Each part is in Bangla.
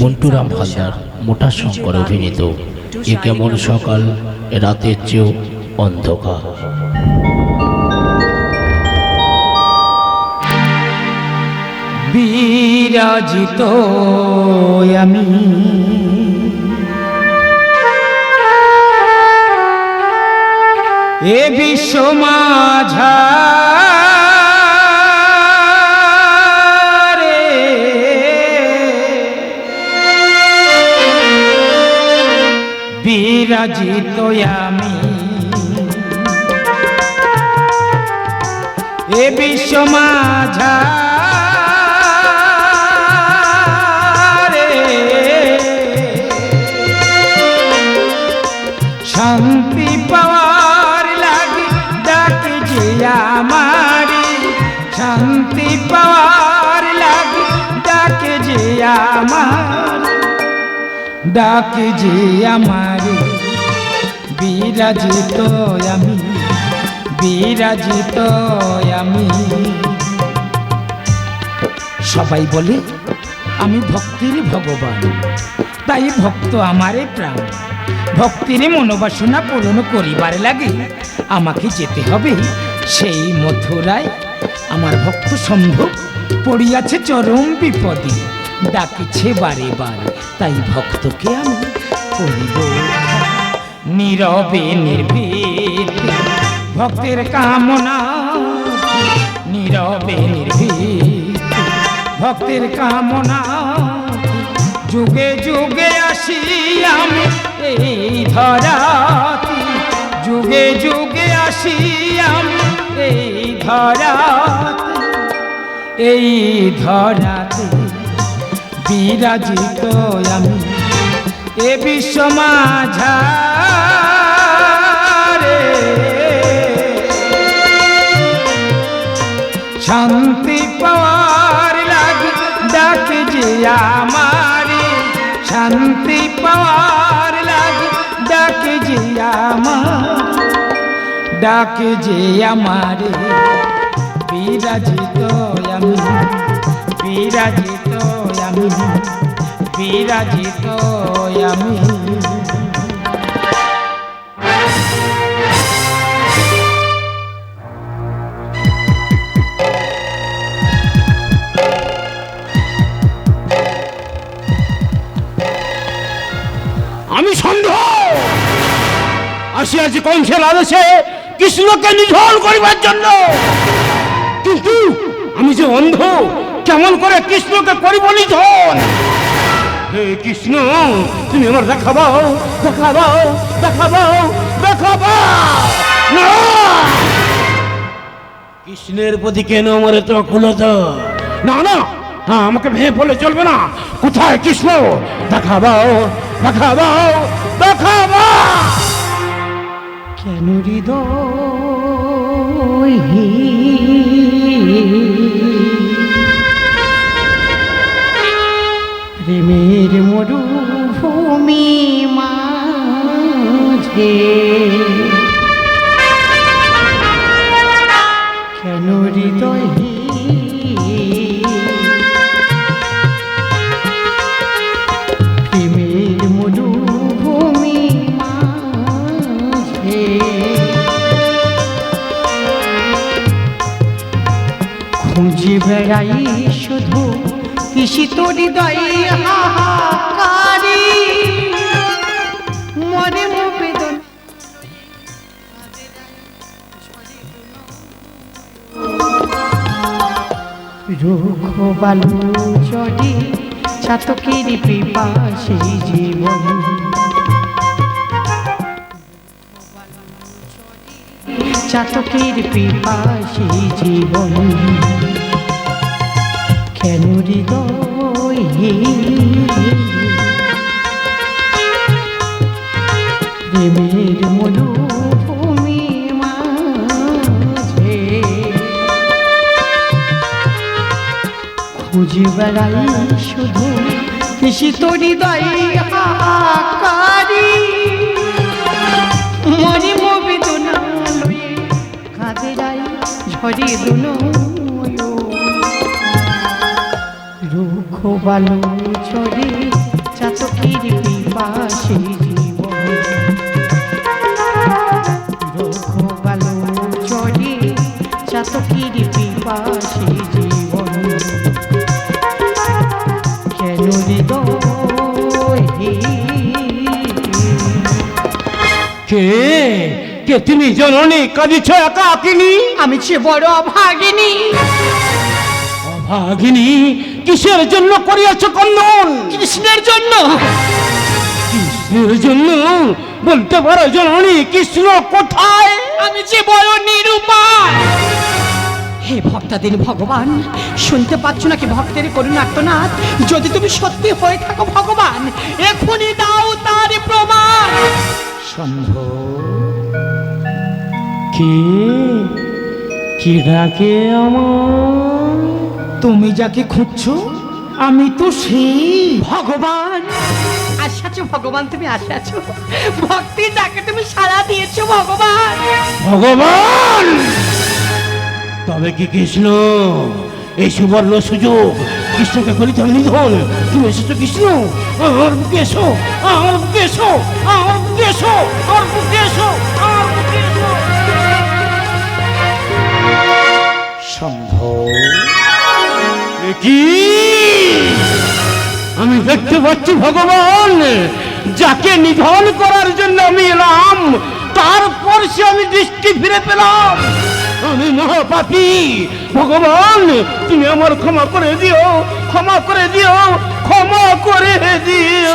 মন্টুরাম হালদার মোটা শঙ্কর অভিনীত, এ কেমন সকাল? রাতের চেয়েও অন্ধকার। বিরাজিত আমি। এ বিশ্ব মাঝারে বিশ্ব মাঝারে। শান্তি পাওয়ার লাগে ডাকে যে আমারি। শান্তি পাওয়ার লাগে ডাকে যে আমার। ডাকে যে আমারি। বিরাজিত আমি বিরাজিত আমি। সবাই বলে, আমি ভক্তির ভগবান। তাই ভক্ত আমারে প্রাণ। ভক্তির মনোবাসনা পূরণ করিবার লাগে আমাকে যেতে হবে। সেই মথুরায় আমার ভক্ত সম্ভব পড়িয়াছে চরম বিপদে। ডাকিছে বারে বারে, তাই ভক্তকে আমি করিব। নীরবে নির্ভীত ভক্তের কামনা, নীরবে ভক্তের কামনা, যুগে যুগে আসি আমি এই ধরাতে। যুগে যুগে আসি আমি এই ধরাতে। এই ধরাতে বিরাজিত আমি এ বিশ্ব মাঝারে। শান্তি পাওয়ার লাগে, ডাকে যে আমারে। শান্তি পাওয়ার লাগে, ডাকে যে আমার ডাকে যে আমারে। বিরাজিত আমি বিরাজিত আমি বিরাজিত আমি। আসিয়াছি কংসের আদেশে কৃষ্ণকে নিধন করিবার জন্য। কিন্তু আমি যে অন্ধ, কেমন করে কৃষ্ণকে করিব নিধন? হে কৃষ্ণ, তুমি আমার দেখাবাও দেখাবাও দেখাবাও দেখাবাও না। কৃষ্ণের প্রতি কেন আমার এত অকুলতা না না হ্যাঁ আমাকে ভেঙে বলে চলবে না। কোথায় কৃষ্ণ? দেখাবাও দেখাবাও দেখাবাও কেন হৃদয় বেড়াই শুধু তোর হৃদয় হাহাকারি। মরে বেদন। রুখ বালু চড়ে চাতকের পিপাসে জীবন। চাতকের পিপাসে জীবন। কেন হৃদয় প্রেমের মরুভূমি মাঝে খুঁজে বেড়াই শুধু কৃষি তোর হৃদয় হাহাকারি মরি মবেদনা লয়ে কাঁদেরাই ঝরে দুনো রুখ বালু চরে চাতকের পিপাসে জীবন। দুঃখ বালু চরে চাতকের পিপাসে জীবন কেন কে? কে তুমি জননী? কাঁদিছ একাকিনী আমি যে বড় অভাগিনী। অভাগিনী? কিসের জন্য করিয়াছ কন্দন? কৃষ্ণের জন্য। কৃষ্ণের জন্য? বলতে পারো জননী কৃষ্ণ কোথায়? আমি যে বড় নিরুপায়। হে ভক্তাদিন ভগবান শুনতে পাচ্ছ নাকি ভক্তের করুণ আর্তনাদ যদি তুমি সত্যি হয়ে থাকো ভগবান এখনই দাও তার প্রমাণ। শম্ভ কে? কি ডাকে আমার? তুমি যাকে খুঁজছো আমি তো সেই। ভগবান! আসাছো ভগবান তুমি আসাছো ভক্তি যাকে তুমি সাড়া দিয়েছ ভগবান! ভগবান! তবে কি কৃষ্ণ এই সুবর্ণ সুযোগ কৃষ্ণকে করিতে আমি নিধন তুমি এসেছ কৃষ্ণ আমার বুকে এসো আমার বুকে এসো আমার বুকে এসো আমার বুকে এসো আমার বুকে এসো। সম্ভব। কি? আমি দেখতে পাচ্ছি ভগবান, যাকে নিধন করার জন্য আমি এলাম, তারপর সে আমি দৃষ্টি ফিরে পেলাম। আমি মহাপাপী, ভগবান, তুমি আমার ক্ষমা করে দিও, ক্ষমা করে দিও, ক্ষমা করে দিও।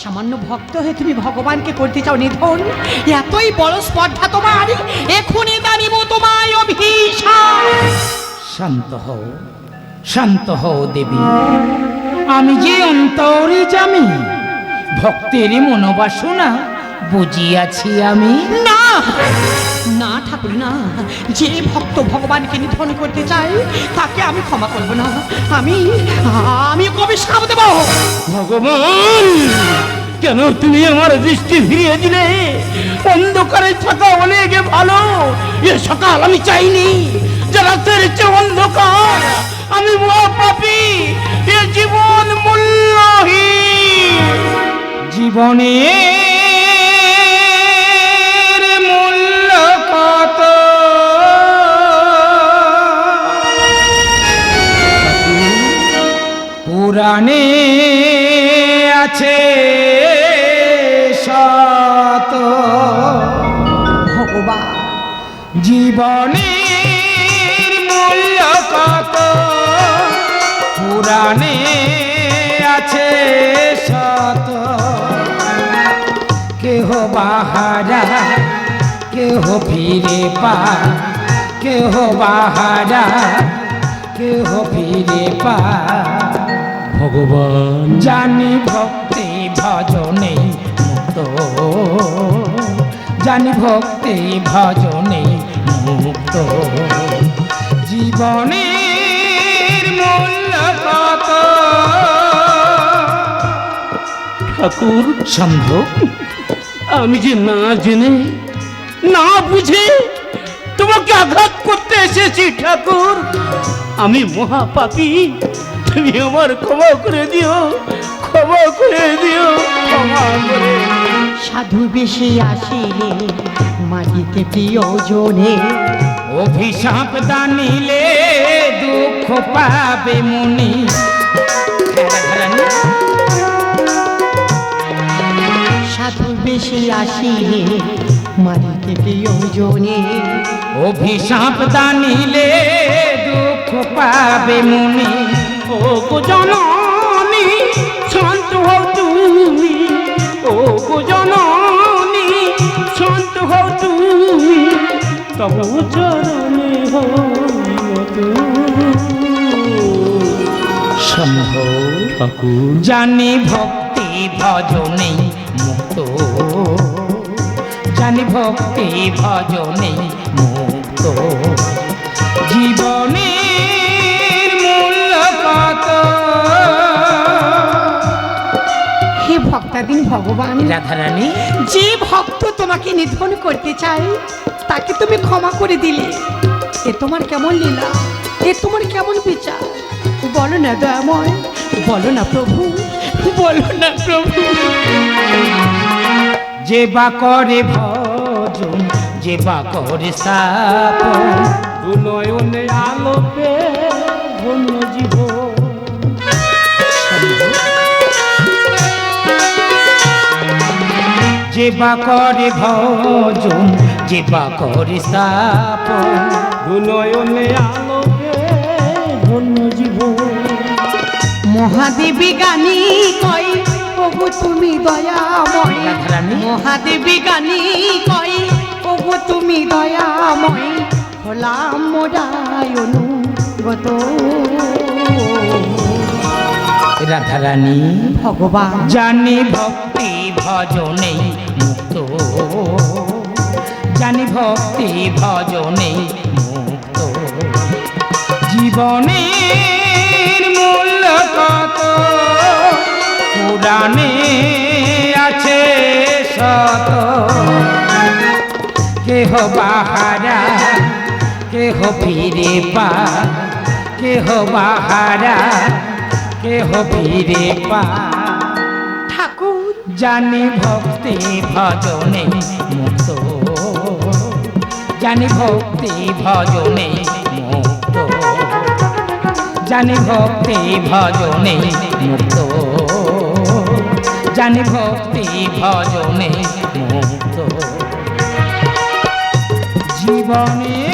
সামান্য ভক্ত হয়ে তুমি ভগবানকে করতে চাও নিধন, এতই বড় স্পর্ধা তোমার, এখনই দাঁড়িব তোমায় অভিশাপ। শান্ত হও শান্ত হও দেবী। আমি যে অন্তরে জামি ভক্তের মনোবাসনা বুঝিয়াছি আমি। না না ঠাকুর না যে ভক্ত ভগবানকে নিধন করতে চাই তাকে আমি ক্ষমা করব না। আমি আমি কবে সাপ দেব। ভগবান কেন তুমি আমার দৃষ্টি ফিরিয়ে দিলে? অন্ধকারে থাকা অনেক ভালো এ সকাল আমি চাইনি। যে রাতের চেয়ে অন্ধকার, আমি মহাপাপী এ জীবন মূল্যহীন। কত? পুরাণে আছে শত ভগবান জীবনের মূল্য কত পুরাণে আছে শত কেহ বাহারা কেহ ফিরে পা কেহ বাহারা কেহ ফিরে পা ভগবান। জানি ভক্তি ভজনে মুক্ত। জানি ভক্তি ভজনে মুক্ত। জীবনের মূল্য কত ঠাকুর সম্ভব আমি যে না জেনে, না বুঝে তোমাকে আঘাত করতে এসেছি, ঠাকুর আমি মহাপাপী, তুমি আমার ক্ষমা করে দিও, ক্ষমা করে দিও। সাধু বেশি আসিলে মাটিতে প্রিয়জনে অভিশাপ দানিলে দুঃখ পাবে মুনি। সাধু বেশি আসিলে মাটিতে প্রিয়জনে অভিশাপ দানিলে দুঃখ পাবে মুনি। ও জননী শান্ত হও তুমি। ও জননী শান্ত হও তুমি। তবু চরণে সম্ভব জানি ভক্তি ভজনে মুক্ত। জানি ভক্তি ভজনে মুক্ত। জীবনের মূল্য কত হে ভক্তাদিন ভগবান রাধারানী। যে ভক্ত তোমাকে নিধন করতে চায় তাকে তুমি ক্ষমা করে দিলে। এ তোমার কেমন লীলা? এ তোমার কেমন বিচার? বলো না দয়াময়, বলো না প্রভু, বলো না প্রভু। যে বা করে ভজন, যে বা করে স্থাপন বা করে ভজন যে বা করে স্থাপন দুনয়নে আলোকে ধন্য জীবন মহাদেবী গানি কই প্রভু তুমি দয়াময়। মহাদেবী গানি কই প্রভু তুমি দয়াময়। হলাম মোরায় অনুগত রাধারানী। ভগবান। জানি ভক্তি ভজনে মুক্ত। জানি ভক্তি ভজনে মুক্ত। জীবনের মূল্য কত? পুরাণে আছে শত কেহ বাহারা কেহ ফিরে পা কেহ বাহারা কেহ ফিরে পা। ঠাকুর। জানি ভক্তি ভজনে মুক্ত। জানি ভক্তি ভজনে মুক্ত। জানি ভক্তি ভজনে মুক্ত। জানি ভক্তি ভজনে মুক্ত। জীবনে